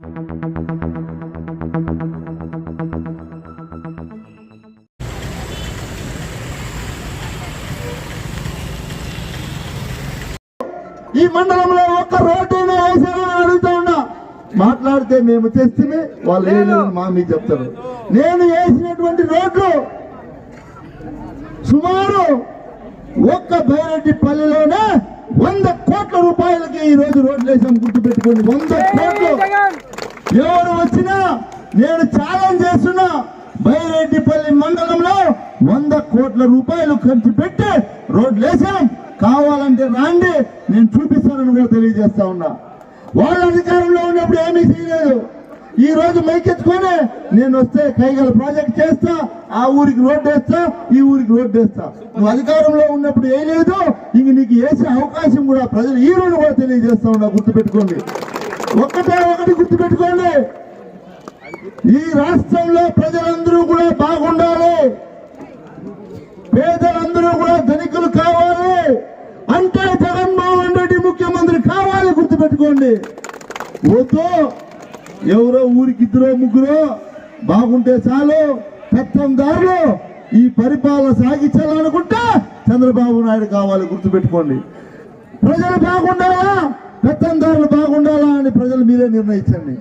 ఈ మండలంలో ఒక్క రోడ్డు వేసారని అడుగుతా ఉన్నా. మాట్లాడితే మేము తెస్తే వాళ్ళు ఏం మా మీకు చెప్తారు. నేను వేసినటువంటి రోడ్లు సుమారు ఒక్క బైరెడ్డి పల్లెలోనే వంద కోట్ల రూపాయలకి ఈ రోజు రోడ్లు వేసాం గుర్తు పెట్టుకోండి వంద కోట్లు. ఎవరు వచ్చినా నేను ఛాలెంజ్ చేస్తున్నా బైరెడ్డిపల్లి మండలంలో వంద కోట్ల రూపాయలు ఖర్చు పెట్టి రోడ్లు వేసాం. కావాలంటే రాండి నేను చూపిస్తానని కూడా తెలియజేస్తా ఉన్నా. వాళ్ళ అధికారంలో ఉన్నప్పుడు ఏమీ చేయలేదు. ఈ రోజు మైకెత్తుకొని నేను వస్తే కైగల ప్రాజెక్ట్ చేస్తా ఆ ఊరికి రోడ్డు వేస్తా ఈ ఊరికి రోడ్డు వేస్తా. నువ్వు అధికారంలో ఉన్నప్పుడు ఏం లేదు ఇంక నీకు వేసే అవకాశం కూడా ప్రజలు ఈ రోజు కూడా తెలియజేస్తా ఉన్నా గుర్తుపెట్టుకోండి. ఒక్కటే ఒకటి గుర్తుపెట్టుకోండి. ఈ రాష్ట్రంలో ప్రజలందరూ కూడా బాగుండాలి. పేదలందరూ కూడా ధనికులు కావాలి. అంటే జగన్మోహన్ రెడ్డి ముఖ్యమంత్రి కావాలి గుర్తుపెట్టుకోండి. వద్దు. ఎవరో ఊరికి ఇద్దరో ముగ్గురో బాగుంటే చాలు పెత్తందారులు ఈ పరిపాలన సాగించాలనుకుంటే చంద్రబాబు నాయుడు కావాలి గుర్తుపెట్టుకోండి. ప్రజలు బాగుండాలా? పెత్తందారులు బాగుండాలా అని ప్రజలు మీరే నిర్ణయించండి.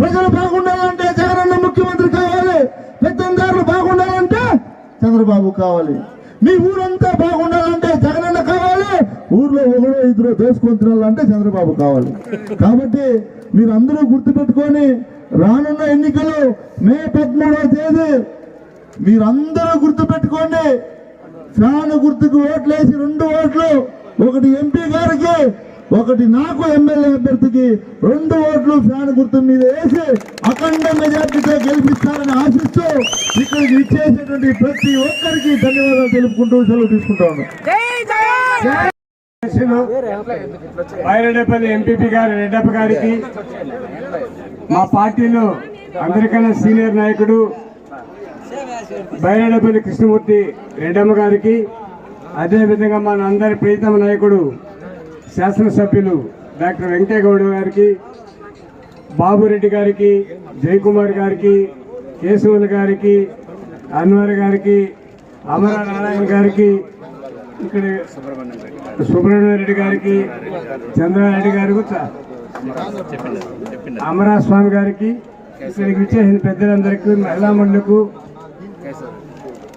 ప్రజలు బాగుండాలంటే జగనన్న ముఖ్యమంత్రి కావాలి. పెత్తందారులు బాగుండాలంటే చంద్రబాబు కావాలి. మీ ఊరంతా బాగుండాలంటే జగనన్న కావాలి. ఊర్లో ఒకడో ఇద్దరు దోసుకొని తినాలంటే చంద్రబాబు కావాలి. కాబట్టి మీరు అందరూ గుర్తుపెట్టుకొని రానున్న ఎన్నికలు మే పదమూడవ తేదీ. మీరందరూ గుర్తుపెట్టుకోండి. ఫ్యాన్ గుర్తుకు ఓట్లేసి రెండు ఓట్లు. ఒకటి ఎంపీ గారికి ఒకటి నాకు ఎమ్మెల్యే అభ్యర్థికి రెండు ఓట్లు ఫ్యాన్ గుర్తు మీద వేసి అఖండ మెజార్టీతో గెలిపిస్తారని ఆశిస్తూ ఇక్కడికి ఇచ్చేసేటువంటి ప్రతి ఒక్కరికి ధన్యవాదాలు తెలుపుకుంటూ సెలవు తీసుకుంటా బైరెడ్డపల్లి ఎంపీపీ గారు రెడ్డప్ప గారికి మా పార్టీలో అందరికన్నా సీనియర్ నాయకుడు బైరెడ్డపల్లి కృష్ణమూర్తి రెడ్డమ్మ గారికి అదేవిధంగా మన అందరి ప్రీతమ నాయకుడు శాసనసభ్యులు డాక్టర్ వెంకయ్యగౌడ గారికి బాబురెడ్డి గారికి జయకుమార్ గారికి కేశవులు గారికి అన్వర్ గారికి అమర నారాయణ గారికి ఇక్కడ సుబ్రహ్మణ్య రెడ్డి గారికి చంద్రారెడ్డి గారికి అమరాస్వామి గారికి ఇక్కడికి విచ్చేసిన పెద్దలందరికీ మహిళా మండలకు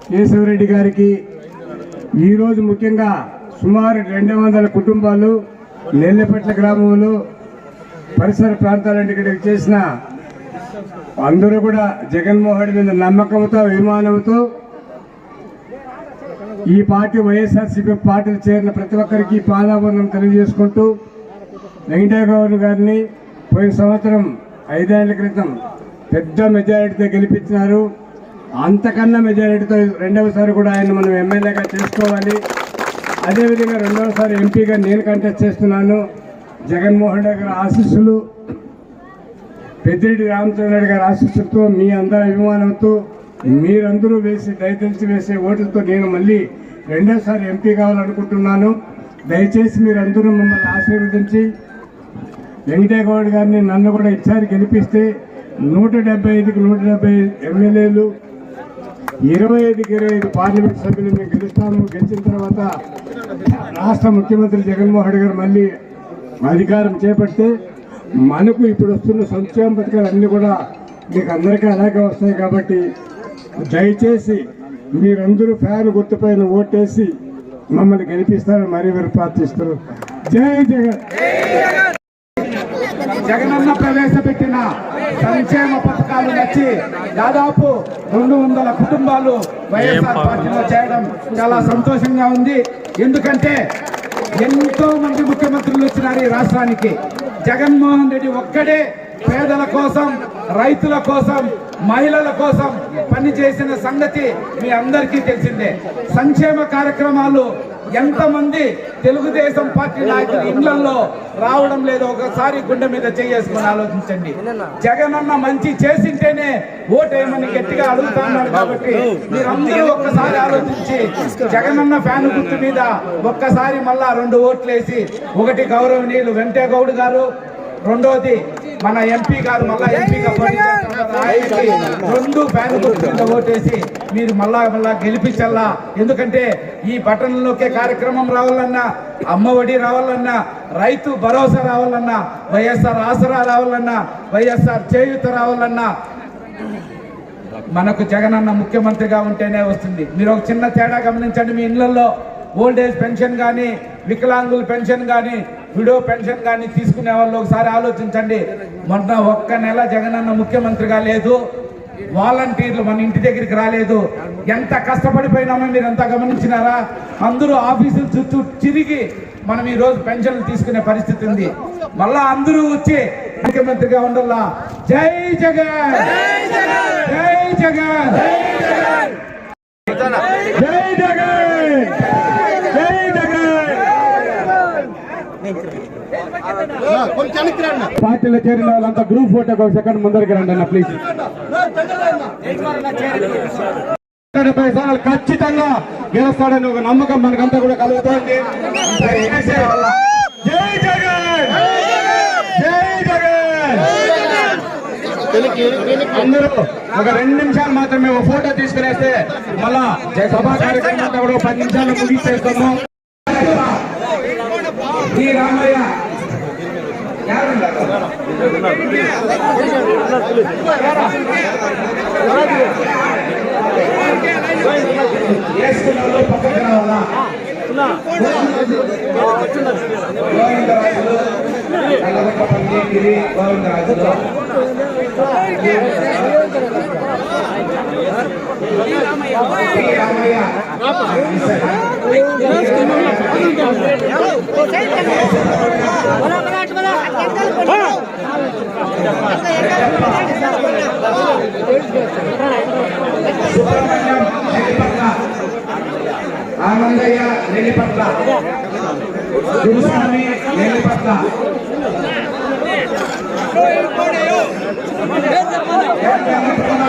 కేశవరెడ్డి గారికి ఈరోజు ముఖ్యంగా సుమారు రెండు వందల కుటుంబాలు నెల్లెపట్ల గ్రామంలో పరిసర ప్రాంతాలంటే ఇక్కడికి చేసిన అందరూ కూడా జగన్మోహన్ మీద నమ్మకంతో అభిమానంతో ఈ పార్టీ వైఎస్ఆర్సీపీ పార్టీలో చేరిన ప్రతి ఒక్కరికి పాదాభరణం తెలియజేసుకుంటూ వెంకటయ్య గౌడ్ గారిని పోయిన సంవత్సరం ఐదేళ్ళ క్రితం పెద్ద మెజారిటీతో గెలిపించినారు. అంతకన్నా మెజారిటీతో రెండవసారి కూడా ఆయన మనం ఎమ్మెల్యేగా చేసుకోవాలి. అదేవిధంగా రెండవసారి ఎంపీగా నేను కంటెస్ట్ చేస్తున్నాను. జగన్మోహన్ రెడ్డి గారి ఆశీస్సులు పెద్దిరెడ్డి రామచంద్ర గారి ఆశీస్సులతో మీ అందరి అభిమానంతో మీరందరూ వేసి దయతలిచి వేసే ఓట్లతో నేను మళ్ళీ రెండోసారి ఎంపీ కావాలనుకుంటున్నాను. దయచేసి మీరందరూ మమ్మల్ని ఆశీర్వదించి వెంకటేగౌడ్ గౌడ్ గారిని నన్ను కూడా ఇచ్చారు గెలిపిస్తే నూట డెబ్బై ఐదుకి నూట డెబ్బై ఎమ్మెల్యేలు ఇరవై ఐదుకి ఇరవై ఐదు పార్లమెంట్ సభ్యులు మేము గెలుస్తాము. గెలిచిన తర్వాత రాష్ట్ర ముఖ్యమంత్రి జగన్మోహన్ గారు మళ్ళీ అధికారం చేపడితే మనకు ఇప్పుడు వస్తున్న సంక్షేమ పథకాలు అన్నీ కూడా మీకు అందరికీ అలాగే వస్తాయి కాబట్టి దయచేసి మీరందరూ ఫ్యాన్ గుర్తుపైన ఓటేసి మమ్మల్ని గెలిపిస్తారని మరీ మీరు ప్రార్థిస్తారు జై జగన్! జగనన్న ప్రవేశపెట్టిన సంక్షేమ పథకాలు నచ్చి దాదాపు రెండు వందల కుటుంబాలు వైఎస్ఆర్ పార్టీలో చేయడం చాలా సంతోషంగా ఉంది. ఎందుకంటే ఎంతో మంది ముఖ్యమంత్రులు వచ్చినారు ఈ రాష్ట్రానికి. జగన్మోహన్ రెడ్డి ఒక్కడే పేదల కోసం రైతుల కోసం మహిళల కోసం పనిచేసిన సంగతి మీ అందరికీ తెలిసిందే. సంక్షేమ కార్యక్రమాలు ఎంతమంది తెలుగుదేశం పార్టీ నాయకులు ఇండ్లలో రావడం లేదు ఒకసారి గుండె మీద చేసుకుని ఆలోచించండి. జగనన్న మంచి చేసింటేనే ఓటేయమని గట్టిగా అడుగుతున్నారు కాబట్టి మీరందరూ ఒక్కసారి ఆలోచించి జగనన్న ఫ్యాన్ గుర్తు మీద ఒక్కసారి మళ్ళా రెండు ఓట్లేసి ఒకటి గౌరవనీయులు వెంకయ్య గౌడ్ గారు రెండోది మన ఎంపీ గారు మళ్ళా ఎంపీగా. ఆయనకి రెండు ఫ్యాన్ గుర్తు కింద ఓటేసి మీరు మళ్ళా మళ్ళా గెలిపించాలా ఎందుకంటే ఈ పట్టణంలోకే కార్యక్రమం రావాలన్నా అమ్మఒడి రావాలన్నా రైతు భరోసా రావాలన్నా వైఎస్ఆర్ ఆసరా రావాలన్నా వైఎస్ఆర్ చేయూత రావాలన్నా మనకు జగనన్న ముఖ్యమంత్రిగా ఉంటేనే వస్తుంది. మీరు ఒక చిన్న తేడా గమనించండి మీ ఇళ్ళలో ఓల్డ్ ఏజ్ పెన్షన్ కానీ వికలాంగుల పెన్షన్ కానీ విడో పెన్షన్ కానీ తీసుకునే వాళ్ళు ఒకసారి ఆలోచించండి. మొన్న ఒక్క నెల జగనన్న ముఖ్యమంత్రిగా లేదు. వాలంటీర్లు మన ఇంటి దగ్గరికి రాలేదు. ఎంత కష్టపడిపోయినామో మీరు ఎంత గమనించినారా? అందరూ ఆఫీసుల చుట్టూ తిరిగి మనం ఈ రోజు పెన్షన్లు తీసుకునే పరిస్థితి ఉంది. మళ్ళా అందరూ వచ్చి ముఖ్యమంత్రిగా ఉండాలా? జై జగన్! జై జగన్! జై జగన్ జై జగన్ పార్టీలో చేరిన వాళ్ళంతా గ్రూప్ ఫోటోకి ఒక సెకండ్ ముందరికి రండి అన్న ప్లీజ్ డెబ్బై సార్లు ఖచ్చితంగా గెలుస్తాడని ఒక నమ్మకం మనకంతా కూడా కలుగుతోంది. జై జగన్ జై జగన్. అందరూ ఒక రెండు నిమిషాలు మాత్రమే ఒక ఫోటో తీసుకునేస్తే మళ్ళా సభా కార్యక్రమం అంతా కూడా పది నిమిషాలు ముగించేస్తాము రామయ్య యారున్నారు? వేసుకున్న సుబ్రహ్మణ్యం నెల్లిపట్ల ఆనందయ్య నెల్లిపట్ల గురుస్వామి నెల్లిపట్ల వెంకన్నపూర్ణ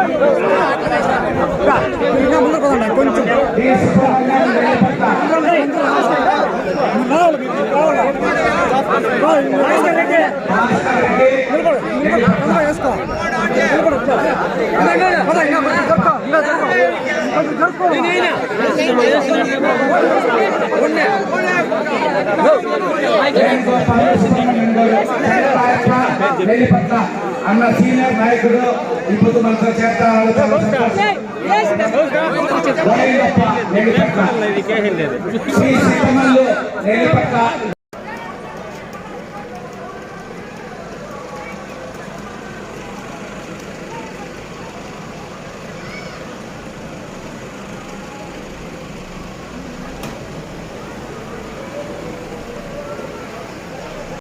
నెల్లిపట్ల డి సుబ్రహ్మణ్యం నెల్లిపట్ల అన్న సీనియర్ నాయకుడు ఇప్పుడు మనతో శ్రీ సీతమ్మల్లు నెల్లిపట్ల